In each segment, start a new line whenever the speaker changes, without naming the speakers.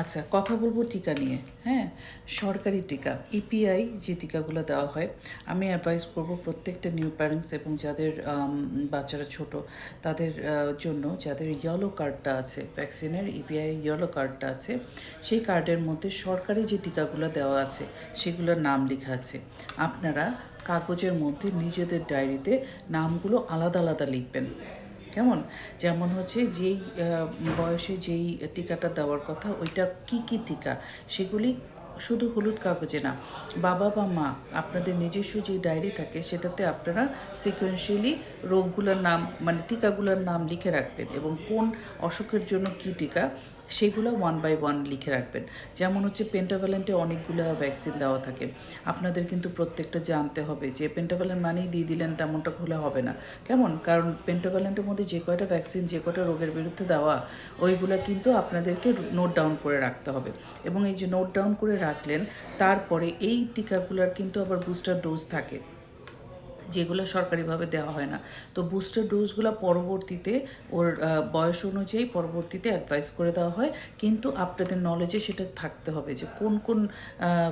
আচ্ছা কথা বলব টিকা নিয়ে। হ্যাঁ সরকারি টিকা ইপিআই যে টিকাগুলো দেওয়া হয়, আমি অ্যাডভাইস করব প্রত্যেকটা নিউ প্যারেন্টস এবং যাদের বাচ্চারা ছোট, তাদের জন্য যাদের ইয়েলো কার্ডটা আছে ভ্যাকসিনের ইপিআই ইয়েলো কার্ডটা আছে, সেই কার্ডের মধ্যে সরকারি যে টিকাগুলো দেওয়া আছে, সেগুলোর নাম লেখা আছে। আপনারা কাগজের মধ্যে নিজেদের ডায়েরিতে নামগুলো আলাদা আলাদা লিখবেন। কেমন? যেমন হচ্ছে যেই বয়সে যেই টিকাটা দেওয়ার কথা, ওইটা কি কি টিকা? সেগুলি শুধু হলুদ কাগজে না। বাবা বা মা, আপনাদের নিজস্ব যে ডায়েরি থাকে, সেটাতে আপনারা সিকোয়েন্সিয়ালি রোগগুলোর নাম মানে টিকাগুলোর নাম লিখে রাখবেন এবং কোন অসুখের জন্য কী টিকা সেগুলো ওয়ান বাই ওয়ান লিখে রাখবেন। যেমন হচ্ছে পেন্টাভ্যালেন্টে অনেকগুলো ভ্যাকসিন দেওয়া থাকে। আপনাদের কিন্তু প্রত্যেকটা জানতে হবে যে পেন্টাভ্যালেন্ট মানেই দিয়ে দিলেন তেমনটা খোলা হবে না। কেমন? কারণ পেন্টাভ্যালেন্টের মধ্যে যে কয়টা ভ্যাকসিন যে কয়টা রোগের বিরুদ্ধে দেওয়া, ওইগুলো কিন্তু আপনাদেরকে নোট ডাউন করে রাখতে হবে। এবং এই যে নোট ডাউন করে রাখলেন, তারপরে এই টিকাগুলোর কিন্তু আবার বুস্টার ডোজ থাকে। যেগুলো সরকারিভাবে দেওয়া হয় না। তো বুস্টার ডোজগুলো পরবর্তীতে ওর বয়স অনুযায়ী পরবর্তীতে অ্যাডভাইস করে দেওয়া হয়। কিন্তু আপনাদের নলেজে সেটা থাকতে হবে যে কোন কোন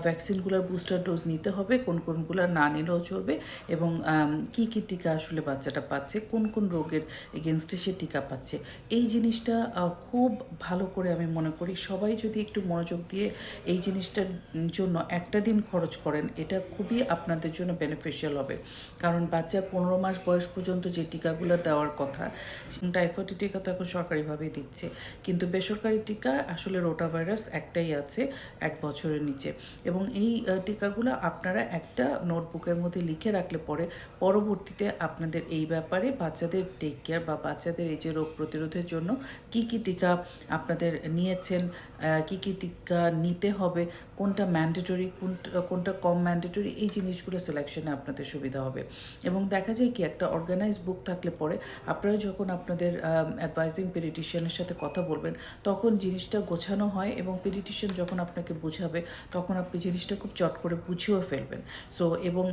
ভ্যাকসিনগুলোর বুস্টার ডোজ নিতে হবে, কোন, কোনগুলো না নিলেও চলবে এবং কি কি টিকা আসলে বাচ্চাটা পাচ্ছে, কোন কোন রোগের এগেনস্টে সে টিকা পাচ্ছে। এই জিনিসটা খুব ভালো করে আমি মনে করি সবাই যদি একটু মনোযোগ দিয়ে এই জিনিসটার জন্য একটা দিন খরচ করেন, এটা খুবই আপনাদের জন্য বেনিফিশিয়াল হবে। কারণ বাচ্চা পনেরো মাস বয়স পর্যন্ত যে টিকাগুলো দেওয়ার কথা টাইফয়েড টিকা তো এখন সরকারিভাবেই দিচ্ছে। কিন্তু বেসরকারি টিকা আসলে রোটা ভাইরাস একটাই আছে, এক বছরের নিচে। এবং এই টিকাগুলো আপনারা একটা নোটবুকের মধ্যে লিখে রাখলে পরে পরবর্তীতে আপনাদের এই ব্যাপারে বাচ্চাদের টেক কেয়ার বা বাচ্চাদের এই যে রোগ প্রতিরোধের জন্য কি কি টিকা আপনাদের নিয়েছেন কি কি টিকা নিতে হবে, কোনটা ম্যান্ডেটরি কোনটা কোনটা কম ম্যান্ডেটরি এই জিনিসগুলো সিলেকশনে আপনাদের সুবিধা হবে। এবং দেখা যায় কি, একটা অর্গানাইজ বুক থাকলে পরে আপনারা যখন আপনাদের অ্যাডভাইজিং পেডিটিশিয়ানের সাথে কথা বলবেন, তখন জিনিসটা গোছানো হয় এবং পেডিটিশিয়ান যখন আপনাকে বোঝাবে, তখন আপনি জিনিসটা খুব চট করে বুঝিয়েও ফেলবেন। সো এবং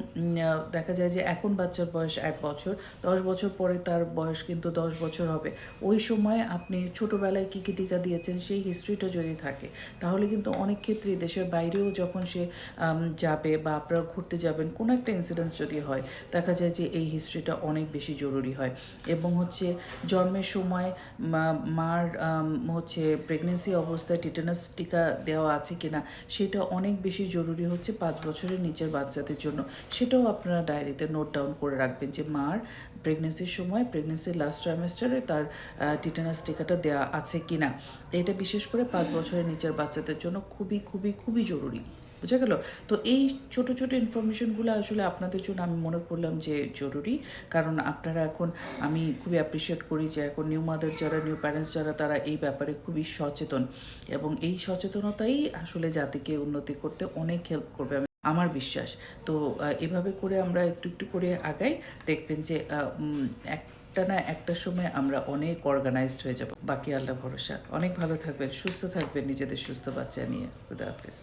দেখা যায় যে এখন বাচ্চার বয়স এক বছর, দশ বছর পরে তার বয়স কিন্তু দশ বছর হবে। ওই সময় আপনি ছোটোবেলায় কী কী টিকা দিয়েছেন, সেই হিস্ট্রিটা যদি থাকে, তাহলে কিন্তু অনেক ক্ষেত্রেই দেশের বাইরেও যখন সে যাবে বা আপনারা ঘুরতে যাবেন, কোনো একটা ইনসিডেন্স যদি হয় দেখা যায় যে এই হিস্ট্রিটা অনেক বেশি জরুরি হয়। এবং হচ্ছে জন্মের সময় মার হচ্ছে প্রেগনেন্সি অবস্থায় টিটেনাস টিকা দেওয়া আছে কিনা, সেটা অনেক বেশি জরুরি হচ্ছে পাঁচ বছরের নিচের বাচ্চাদের জন্য। সেটাও আপনারা ডায়েরিতে নোট ডাউন করে রাখবেন যে মার প্রেগনেন্সির সময় প্রেগনেন্সির লাস্ট ট্রাইমেস্টারে তার টিটেনাস টিকাটা দেওয়া আছে কিনা। এটা বিশেষ করে পাঁচ বছরের নিচের বাচ্চাদের জন্য খুবই খুবই খুবই জরুরি। বুঝা গেল? তো এই ছোট ছোট ইনফরমেশনগুলো আসলে আপনাদের জন্য আমি মনে করলাম যে জরুরি। কারণ আপনারা এখন, আমি খুবই অ্যাপ্রিসিয়েট করি যে এখন নিউ মাদার যারা নিউ প্যারেন্টস যারা, তারা এই ব্যাপারে খুবই সচেতন। এবং এই সচেতনতাই আসলে জাতিকে উন্নতি করতে অনেক হেল্প করবে, আমি আমার বিশ্বাস। তো এভাবে করে আমরা একটু একটু করে আগাই। দেখবেন যে একটা না একটা সময় আমরা অনেক অর্গানাইজড হয়ে যাব। বাকি আল্লাহ ভরসা। অনেক ভালো থাকবেন, সুস্থ থাকবেন, নিজেদের সুস্থ বাচ্চা নিয়ে। খুদা হাফেজ।